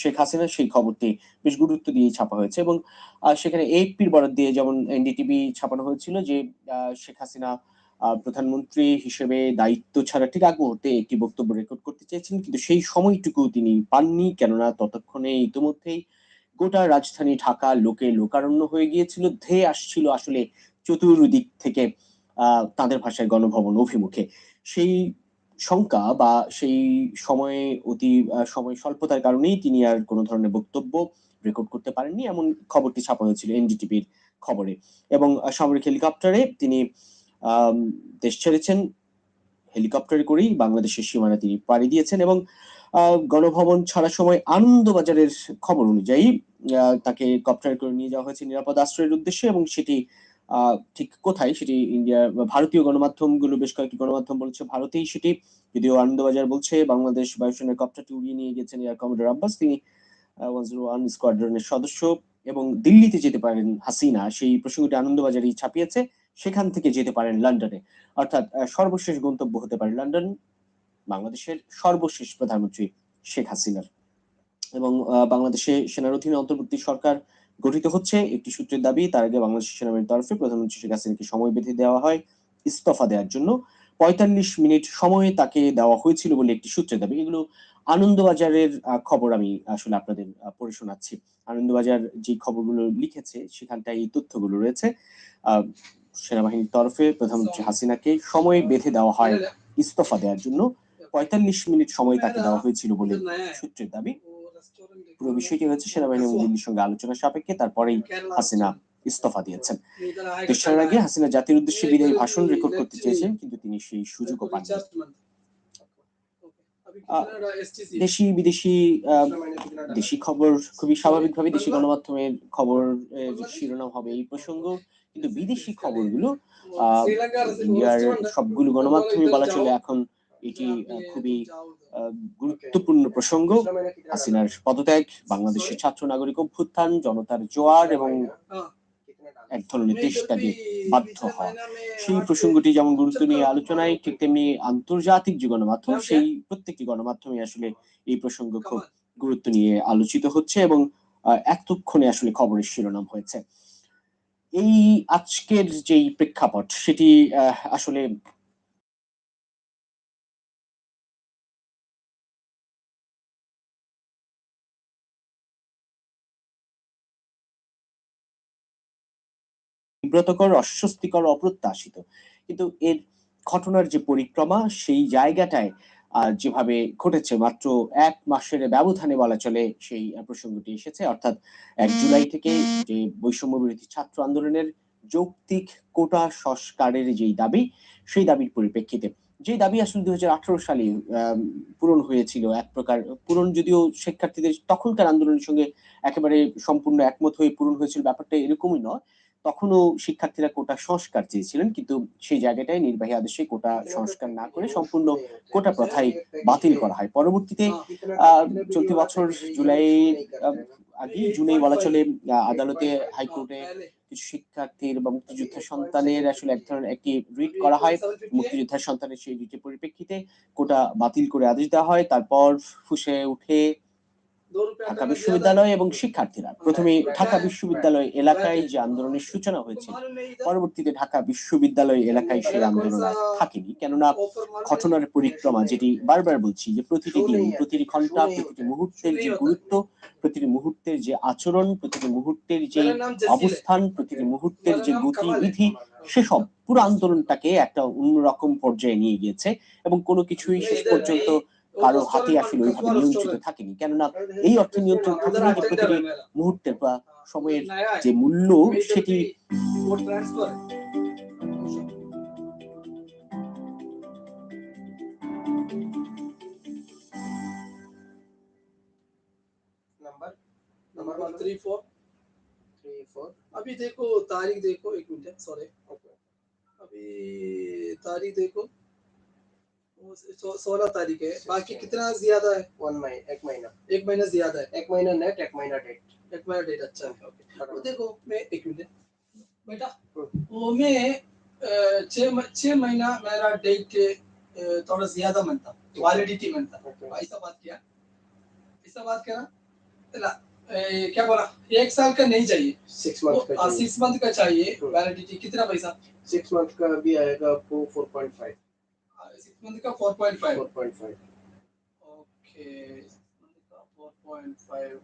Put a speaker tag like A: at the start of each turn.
A: শেখ হাসিনা সেই খবরটি বেশ গুরুত্ব দিয়ে ছাপা হয়েছে এবং সেখানে এপির বরাদ দিয়ে যেমন এনডিটিভি ছাপানো হয়েছিল যে শেখ হাসিনা প্রধানমন্ত্রী হিসেবে দায়িত্ব ছাড়া ঠিক আগ মুহূর্তে একটি বক্তব্য রেকর্ড করতে চেয়েছেন, কিন্তু সেই সময়টুকু তিনি পাননি, কেননা ততক্ষণে ইতিমধ্যেই গোটা রাজধানী ঢাকা লোকে লোকারণ্য হয়ে গিয়েছিল, ধেয়ে আসছিল আসলে চতুর্দিক থেকে তাদের ভাষায় গণভবন অভিমুখে। সেই শঙ্কা বা সেই সময়ে অতি সময় স্বল্পতার কারণেই তিনি আর কোনো ধরনের বক্তব্য রেকর্ড করতে পারেননি, এমন খবরটি ছাপা হয়েছিল এনডিটিভির খবরে। এবং সামরিক হেলিকপ্টারে তিনি দেশ ছেড়েছেন, হেলিকপ্টারে করেই বাংলাদেশের সীমানা তিনি পাড়ি দিয়েছেন এবং গণভবন ছাড়ার সময় আনন্দবাজারের খবর অনুযায়ী তাকে কপ্টারে করে নিয়ে যাওয়া হয়েছে নিরাপদ আশ্রয়ের উদ্দেশ্যে এবং সেটি ঠিক কোথায়? সেটি ইন্ডিয়া ভারতীয় গণমাধ্যমগুলো বেশ কয়েকটি গণমাধ্যম বলছে, ভারতেই সেটি। যদিও আনন্দবাজার বলছে, বাংলাদেশ বায়ুসেনার কপ্টারটি উড়িয়ে নিয়ে গেছেন এয়ার কমান্ডার আব্বাস। তিনি ওয়ান জিরো ওয়ান স্কোয়াড্রনের সদস্য এবং দিল্লিতে যেতে পারেন হাসিনা। সেই প্রসঙ্গটি আনন্দবাজারই ছাপিয়েছে, সেখান থেকে যেতে পারেন লন্ডনে। অর্থাৎ সর্বশেষ গন্তব্য হতে পারে লন্ডন, বাংলাদেশের সর্বশেষ প্রধানমন্ত্রী শেখ হাসিনার। এবং বাংলাদেশে সেনার অধীনে অন্তর্বর্তী সরকার গঠিত হচ্ছে একটি সূত্রের দাবি, তার আগে বাংলাদেশ সেনাবাহিনীর তরফে প্রধানমন্ত্রী শেখ হাসিনাকে সময় বেঁধে দেওয়া হয় ইস্তফা দেওয়ার জন্য। পঁয়তাল্লিশ মিনিট সময় তাকে দেওয়া হয়েছিল বলে একটি সূত্রের দাবি। এগুলো আনন্দবাজারের খবর আমি আসলে আপনাদের পড়ে শোনাচ্ছি। আনন্দবাজার যে খবরগুলো লিখেছে, সেখানটায় এই তথ্যগুলো রয়েছে। সেনাবাহিনীর তরফে প্রধানমন্ত্রী হাসিনাকে সময় বেঁধে দেওয়া হয় ইস্তফা দেওয়ার জন্য। পঁয়তাল্লিশ মিনিট সময় তাকে দেওয়া হয়েছিল বলে সূত্রের দাবি। পুরো বিষয়টি হচ্ছে সেনাবাহিনী দিল্লির সঙ্গে আলোচনা সাপেক্ষে তারপরেই হাসিনা ইস্তফা দিয়েছেন। দেশ ছাড়ার আগে হাসিনা জাতির উদ্দেশ্যে বিদায়ী ভাষণ রেকর্ড করতে চেয়েছেন কিন্তু তিনি সেই সুযোগও পাননি। দেশি বিদেশি দেশি খবর খুবই স্বাভাবিকভাবে দেশি গণমাধ্যমের খবর শিরোনাম হবে এই প্রসঙ্গ। কিন্তু বিদেশি খবরগুলো আহ, ইন্ডিয়ার সবগুলো গণমাধ্যমে বলা চলে এখন এটি খুবই গুরুত্বপূর্ণ প্রসঙ্গ। হাসিনার পদত্যাগ বাংলাদেশের ছাত্র নাগরিক অভ্যুত্থান জনতার জোয়ার এবং এক ধরনের দেশত্যাগে বাধ্য হওয়া। সেই প্রসঙ্গটি যেমন গুরুত্ব নিয়ে আলোচনায় ঠিক তেমনি আন্তর্জাতিক যে গণমাধ্যম সেই প্রত্যেকটি গণমাধ্যমে আসলে এই প্রসঙ্গ খুব গুরুত্ব নিয়ে আলোচিত হচ্ছে এবং এতক্ষণে আসলে খবরের শিরোনাম হয়েছে। এই আজকের যেই প্রেক্ষাপট সেটি আহ, আসলে বিব্রতকর অস্বস্তিকর অপ্রত্যাশিত। কিন্তু এর ঘটনার যে পরিক্রমা সেই জায়গাটায় যেভাবে ঘটেছে মাত্র এক মাসের ব্যবধানে বলা চলে সেই প্রসঙ্গটি এসেছে। অর্থাৎ এক জুলাই থেকে যে বৈষম্য বিরোধী ছাত্র আন্দোলনের যৌক্তিক কোটা সংস্কারের যেই দাবি সেই দাবির পরিপ্রেক্ষিতে। যে দাবি আসলে দুই হাজার আঠারো সালে পূরণ হয়েছিল এক প্রকার পূরণ যদিও শিক্ষার্থীদের তখনকার আন্দোলনের সঙ্গে একেবারে সম্পূর্ণ একমত হয়ে পূরণ হয়েছিল ব্যাপারটা এরকমই নয়। তখনও শিক্ষার্থীরা কোটা সংস্কার চেয়েছিলেন কিন্তু সেই জায়গাটায় নির্বাহী আদেশে কোটা সংস্কার না করে সম্পূর্ণ কোটা প্রথাই বাতিল করা হয়। পরবর্তীতে আহ, চলতি বছর জুলাই আহ, আগেই জুনেই বলা চলে আদালতে হাইকোর্টে কিছু শিক্ষার্থীর বা মুক্তিযোদ্ধা সন্তানের আসলে এক ধরনের একটি রিট করা হয়। মুক্তিযোদ্ধার সন্তানের সেই রিটের পরিপ্রেক্ষিতে কোটা বাতিল করে আদেশ দেওয়া হয়। তারপর ফুসে উঠে ঢাকা বিশ্ববিদ্যালয় এবং শিক্ষার্থীরা। প্রথমে ঢাকা বিশ্ববিদ্যালয় এলাকায় যে আন্দোলনের সূচনা হয়েছিল পরবর্তীতে ঢাকা বিশ্ববিদ্যালয় এলাকায় সেই আন্দোলন আর থাকেনি। কেননা ঘটনার পরিক্রমা যেটি বারবার বলছি যে প্রতিটি দিন প্রতিটি ঘণ্টা প্রতিটি মুহূর্তের যে গুরুত্ব প্রতিটি মুহূর্তের যে আচরণ প্রতিটি মুহূর্তের যে অবস্থান প্রতিটি মুহূর্তের যে গতিবিধি সেসব পুরো আন্দোলনটাকে একটা অন্যরকম পর্যায়ে নিয়ে গিয়েছে এবং কোনো কিছুই শেষ পর্যন্ত কারো হাতে আসলে ওইভাবে নিয়ন্ত্রিত থাকেনি কেননা এই অর্থ নিয়ন্ত্রণ থাকেনি যে প্রতিটি মুহূর্তের বা সময়ের যে মূল্য সেটি
B: number
C: number three four
B: three four
C: अभी देखो तारीख देखो एक मिनट सॉरी
B: ओके
C: अभी तारीख देखो वो सो- सोलह तारीख है। बाकी कितना ज़्यादा है?
B: वन महीना एक महीना।
C: एक महीना ज़्यादा है।
B: एक महीना नेट एक महीना डेट
C: एक महीना डेट अच्छा। है ओके तो देखो मैं एक मिनट। बेटा
B: हम्म।
C: वो मैं छह महीना मेरा डेट थोड़ा ज़्यादा मनता। वैलिडिटी मनता। ऐसा बात किया? ऐसा बात करा ए, क्या बोला? एक साल का नहीं चाहिए।
B: सिक्स मंथ का
C: सिक्स मंथ का चाहिए
B: हम्म।
C: वैलिडिटी कितना पैसा?
B: सिक्स मंथ का भी आएगा आपको four point five
C: six month కా four point five
B: four point five
C: okay six month కా ఫోర్ పాయింట్ ఫైవ్